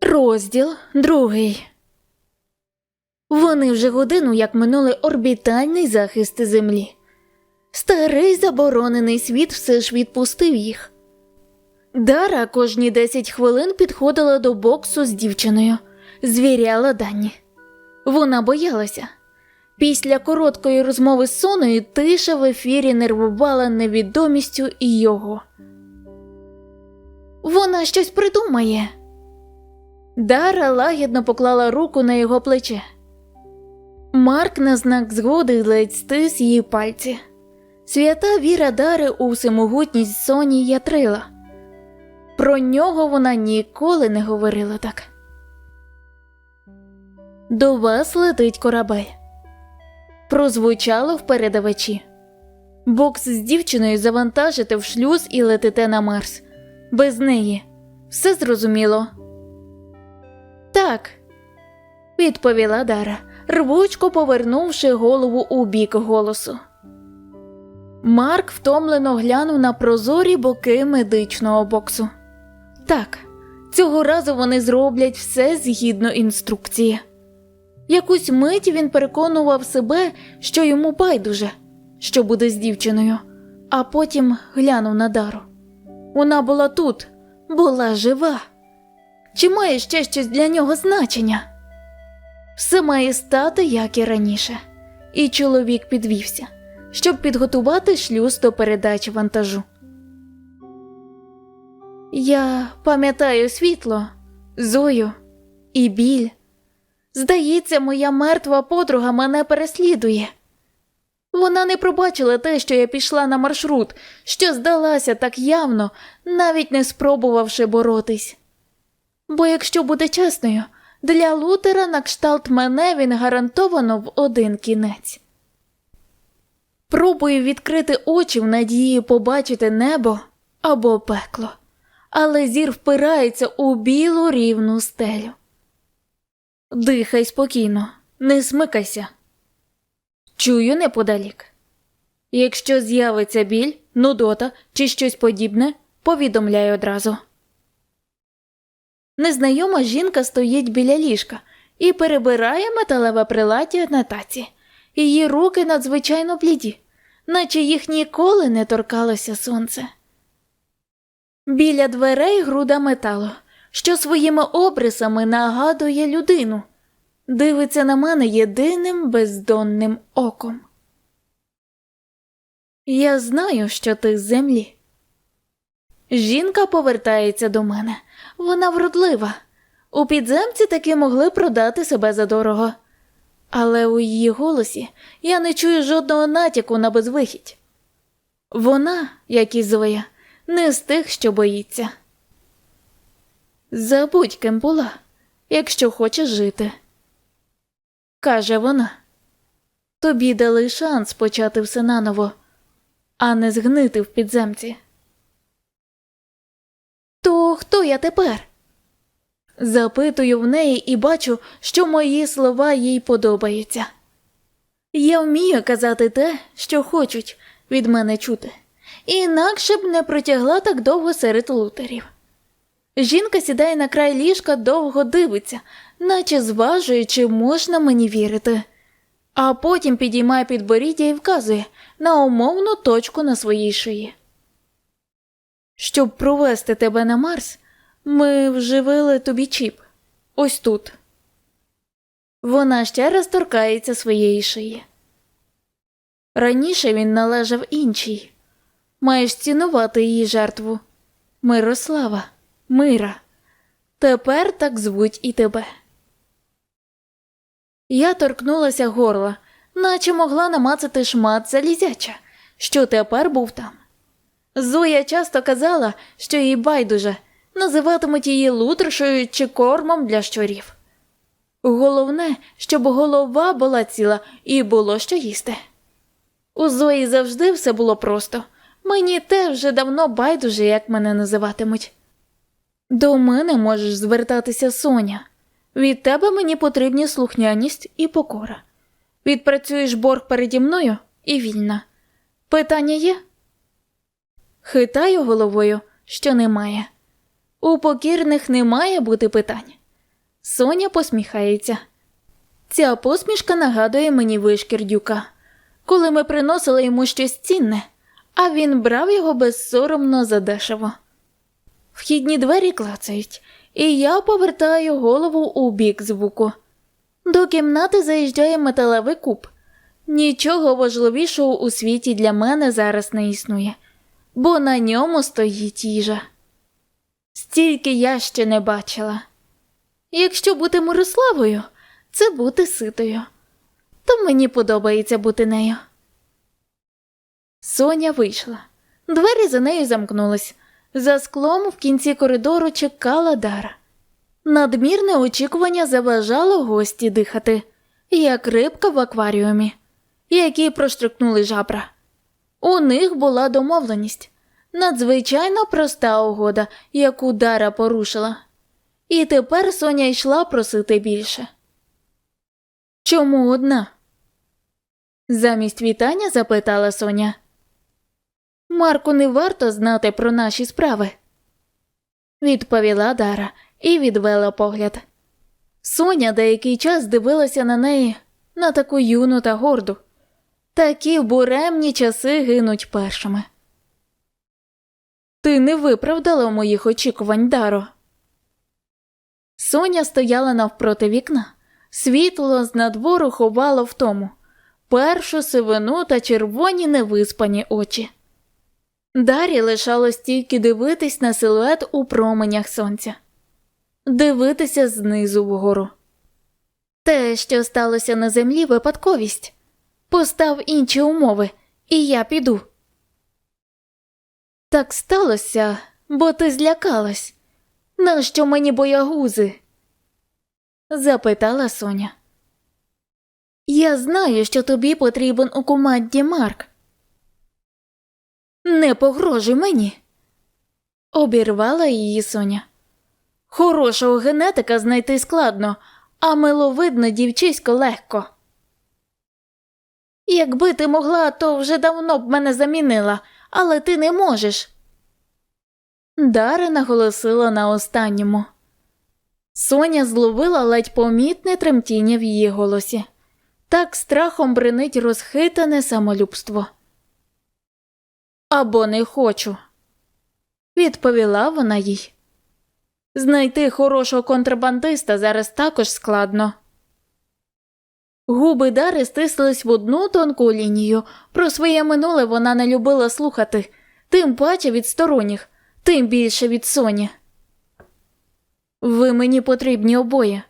Розділ другий. Вони вже годину як минули орбітальний захист Землі. Старий заборонений світ все ж відпустив їх. Дара кожні 10 хвилин підходила до боксу з дівчиною, звіряла дані. Вона боялася. Після короткої розмови з Соною тиша в ефірі нервувала невідомістю і його. Вона щось придумає. Дара лагідно поклала руку на його плече. Марк на знак згоди ледь стис її пальці. Свята віра Дари у всемогутність Соні ятрила. Про нього вона ніколи не говорила так. До вас летить корабель. Прозвучало в передавачі. Бокс з дівчиною завантажите в шлюз і летите на Марс. Без неї. Все зрозуміло. Так, відповіла Дара, рвучко повернувши голову у бік голосу. Марк втомлено глянув на прозорі боки медичного боксу. Так, цього разу вони зроблять все згідно інструкції. Якусь мить він переконував себе, що йому байдуже, що буде з дівчиною, а потім глянув на Дару. Вона була тут, була жива. Чи має ще щось для нього значення? Все має стати, як і раніше, і чоловік підвівся, щоб підготувати шлюз до передачі вантажу. Я пам'ятаю світло, зою і біль. Здається, моя мертва подруга мене переслідує. Вона не пробачила те, що я пішла на маршрут, що здалася так явно, навіть не спробувавши боротись. Бо якщо буде чесною, для Лутера на кшталт мене він гарантовано в один кінець. Пробую відкрити очі в надії побачити небо або пекло, але зір впирається у білу рівну стелю. Дихай спокійно, не смикайся. Чую неподалік. Якщо з'явиться біль, нудота чи щось подібне, повідомляй одразу. Незнайома жінка стоїть біля ліжка і перебирає металеве приладдя на таці. Її руки надзвичайно бліді, наче їх ніколи не торкалося сонце. Біля дверей груда металу, що своїми обрисами нагадує людину, дивиться на мене єдиним бездонним оком. Я знаю, що ти з землі. Жінка повертається до мене. Вона вродлива. У підземці таки могли продати себе задорого. Але у її голосі я не чую жодного натяку на безвихідь. Вона, як і Зоя, не з тих, що боїться. Забудь ким була, якщо хочеш жити. Каже вона. Тобі дали шанс почати все наново, а не згнити в підземці. То хто я тепер? Запитую в неї і бачу, що мої слова їй подобаються. Я вмію казати те, що хочуть від мене чути, інакше б не протягла так довго серед лутерів. Жінка сідає на край ліжка, довго дивиться, наче зважує, чи можна мені вірити, а потім підіймає підборіддя і вказує на умовну точку на своїй шиї. Щоб провести тебе на Марс, ми вживили тобі чіп. Ось тут. Вона ще раз торкається своєї шиї. Раніше він належав іншій. Маєш цінувати її жертву. Мирослава, Мира. Тепер так звуть і тебе. Я торкнулася горла, наче могла намацати шмат залізяча, що тепер був там. Зоя часто казала, що їй байдуже, називатимуть її лутершою чи кормом для щурів. Головне, щоб голова була ціла і було що їсти. У Зої завжди все було просто. Мені теж вже давно байдуже, як мене називатимуть. До мене можеш звертатися Соня. Від тебе мені потрібні слухняність і покора. Відпрацюєш борг переді мною і вільна. Питання є? Хитаю головою, що немає. У покірних не має бути питань. Соня посміхається. Ця посмішка нагадує мені вишкір дюка, коли ми приносили йому щось цінне, а він брав його безсоромно задешево. Вхідні двері клацають, і я повертаю голову у бік звуку. До кімнати заїжджає металевий куб. Нічого важливішого у світі для мене зараз не існує, бо на ньому стоїть їжа. Стільки я ще не бачила. Якщо бути Мирославою, це бути ситою. То мені подобається бути нею. Соня вийшла. Двері за нею замкнулись. За склом в кінці коридору чекала Дара. Надмірне очікування заважало гості дихати, як рибка в акваріумі, які проштрикнули жабра. У них була домовленість надзвичайно проста угода, яку Дара порушила. І тепер Соня йшла просити більше. Чому одна? Замість вітання запитала Соня. Марку не варто знати про наші справи, відповіла Дара і відвела погляд. Соня деякий час дивилася на неї, на таку юну та горду. Такі буремні часи гинуть першими. Ти не виправдала моїх очікувань, Даро. Соня стояла навпроти вікна. Світло з надвору ховало в тому першу сивину та червоні невиспані очі. Дарі лишалось тільки дивитись на силует у променях сонця, дивитися знизу вгору. Те, що сталося на землі, випадковість. Постав інші умови, і я піду. Так сталося, бо ти злякалась. Нащо мені боягузи? запитала Соня. Я знаю, що тобі потрібен у команді Марк. Не погрожуй мені, обірвала її Соня. Хорошого генетика знайти складно, а миловидно дівчисько легко. Якби ти могла, то вже давно б мене замінила, але ти не можеш. Дара наголосила на останньому. Соня зловила ледь помітне тремтіння в її голосі. Так страхом бренить розхитане самолюбство. Або не хочу, відповіла вона їй. Знайти хорошого контрабандиста зараз також складно. Губи Дари стислись в одну тонку лінію. Про своє минуле вона не любила слухати, тим паче від сторонніх, тим більше від Соні. Ви мені потрібні обоє,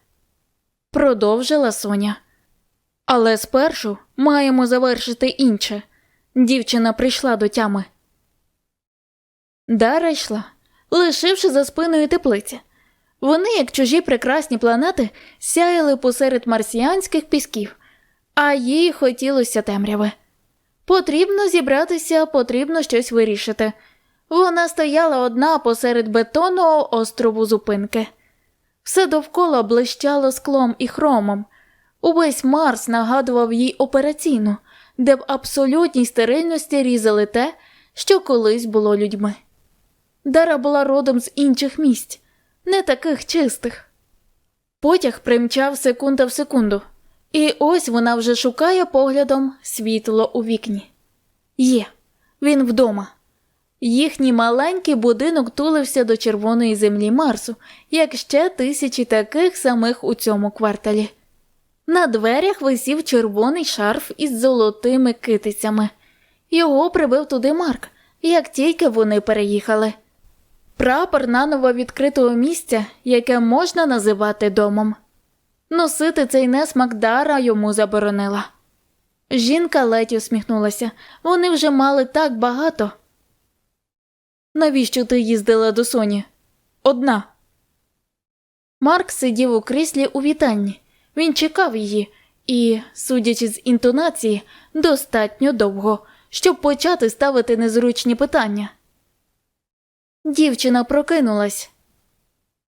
продовжила Соня. Але спершу маємо завершити інше. Дівчина прийшла до тями. Дара йшла, лишивши за спиною теплиці. Вони, як чужі прекрасні планети, сяяли посеред марсіанських пісків, а їй хотілося темряви. Потрібно зібратися, потрібно щось вирішити. Вона стояла одна посеред бетонного острову зупинки. Все довкола блищало склом і хромом. Увесь Марс нагадував їй операційну, де в абсолютній стерильності різали те, що колись було людьми. Дара була родом з інших місць, не таких чистих. Потяг примчав секунда в секунду, і ось вона вже шукає поглядом світло у вікні. Є, він вдома. Їхній маленький будинок тулився до червоної землі Марсу, як ще тисячі таких самих у цьому кварталі. На дверях висів червоний шарф із золотими китицями. Його прибив туди Марк, як тільки вони переїхали. Прапор наново відкритого місця, яке можна називати домом. Носити цей несмак Дара йому заборонила. Жінка ледь усміхнулася. Вони вже мали так багато. Навіщо ти їздила до Соні? Одна. Марк сидів у кріслі у вітанні. Він чекав її і, судячи з інтонації, достатньо довго, щоб почати ставити незручні питання. Дівчина прокинулась,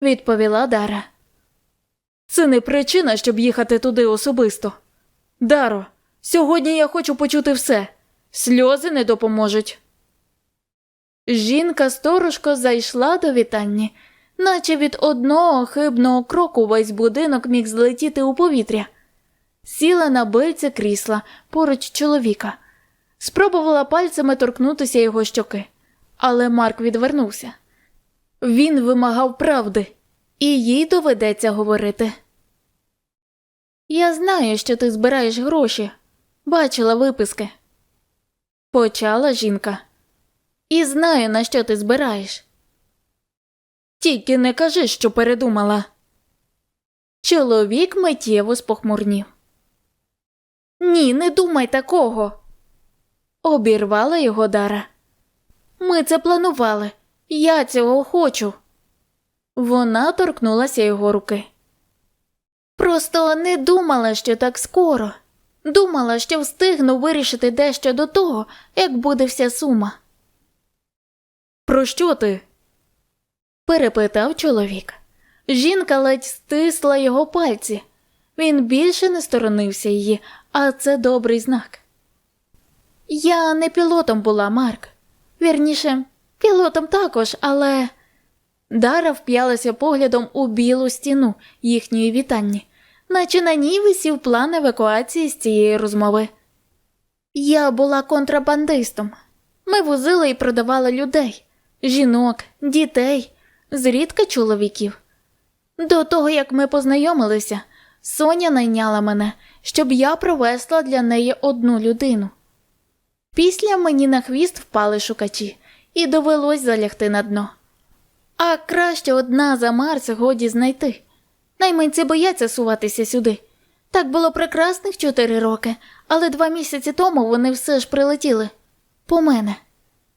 відповіла Дара. Це не причина, щоб їхати туди особисто. Даро, сьогодні я хочу почути все. Сльози не допоможуть. Жінка сторожко зайшла до вітальні, наче від одного хибного кроку весь будинок міг злетіти у повітря. Сіла на бильце крісла поруч чоловіка, спробувала пальцями торкнутися його щоки, але Марк відвернувся. Він вимагав правди, і їй доведеться говорити. Я знаю, що ти збираєш гроші, бачила виписки. Почала жінка. І знаю, на що ти збираєш. Тільки не кажи, що передумала. Чоловік миттєво спохмурнів. Ні, не думай такого. Обірвала його Дара. Ми це планували. Я цього хочу. Вона торкнулася його руки. Просто не думала, що так скоро. Думала, що встигну вирішити дещо до того, як буде вся сума. Про що ти? перепитав чоловік. Жінка ледь стисла його пальці. Він більше не сторонився її, а це добрий знак. Я не пілотом була, Марк. Вірніше, пілотом також, але. Дара вп'ялася поглядом у білу стіну їхньої вітальні, наче на ній висів план евакуації з цієї розмови. Я була контрабандистом. Ми возили і продавали людей, жінок, дітей, зрідка чоловіків. До того, як ми познайомилися, Соня найняла мене, щоб я провесла для неї одну людину. Після мені на хвіст впали шукачі, і довелось залягти на дно. А краще одна за Марс годі знайти. Найманці бояться суватися сюди. Так було прекрасних чотири роки, але два місяці тому вони все ж прилетіли. По мене.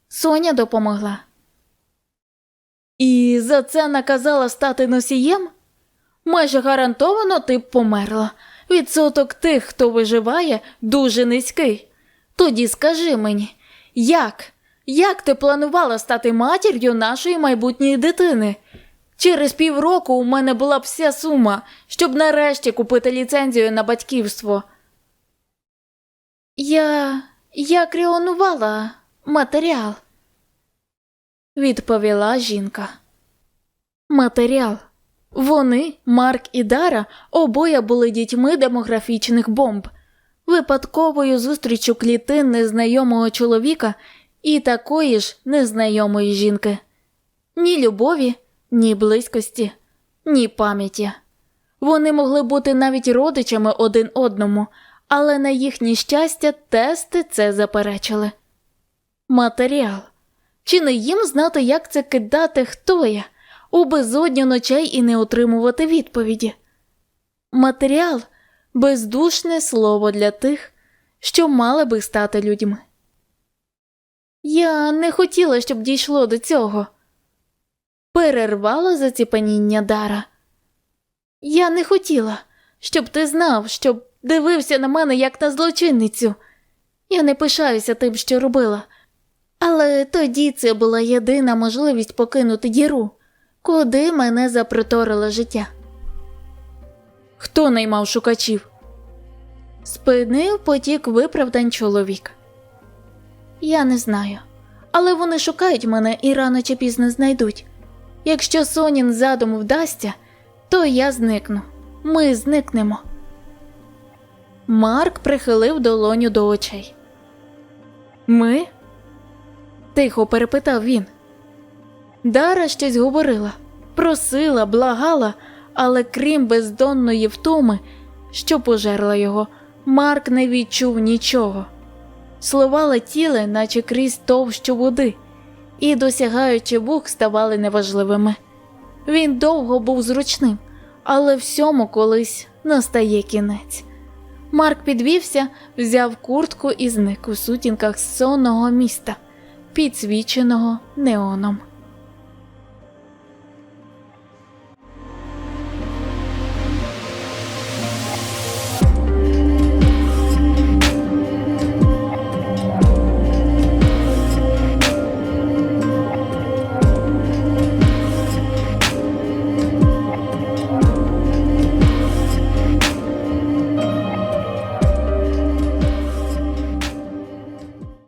Соня допомогла. І за це наказала стати носієм? Майже гарантовано ти померла. Відсоток тих, хто виживає, дуже низький. Тоді скажи мені, як? Як ти планувала стати матір'ю нашої майбутньої дитини? Через півроку у мене була б вся сума, щоб нарешті купити ліцензію на батьківство. Я. я кріонувала матеріал, відповіла жінка. Матеріал. Вони, Марк і Дара, обоє були дітьми демографічних бомб, випадковою зустрічю клітин незнайомого чоловіка і такої ж незнайомої жінки. Ні любові, ні близькості, ні пам'яті. Вони могли бути навіть родичами один одному, але на їхнє щастя тести це заперечили. Матеріал. Чи не їм знати, як це кидати, хто я, у безодню ночей і не отримувати відповіді? Матеріал бездушне слово для тих, що мали би стати людьми. Я не хотіла, щоб дійшло до цього. Перервало заціпаніння Дара. Я не хотіла, щоб ти знав, щоб дивився на мене як на злочинницю. Я не пишаюся тим, що робила. Але тоді це була єдина можливість покинути діру, куди мене запроторило життя. Хто наймав шукачів? Спинив потік виправдань чоловік. Я не знаю, але вони шукають мене і рано чи пізно знайдуть. Якщо Сонін задум вдасться, то я зникну. Ми зникнемо. Марк прихилив долоню до очей. Ми? тихо перепитав він. Дара щось говорила, просила, благала, але крім бездонної втоми, що пожерла його, Марк не відчув нічого. Слова летіли, наче крізь товщу води, і, досягаючи вух, ставали неважливими. Він довго був зручним, але всьому колись настає кінець. Марк підвівся, взяв куртку і зник у сутінках сонного міста, підсвіченого неоном.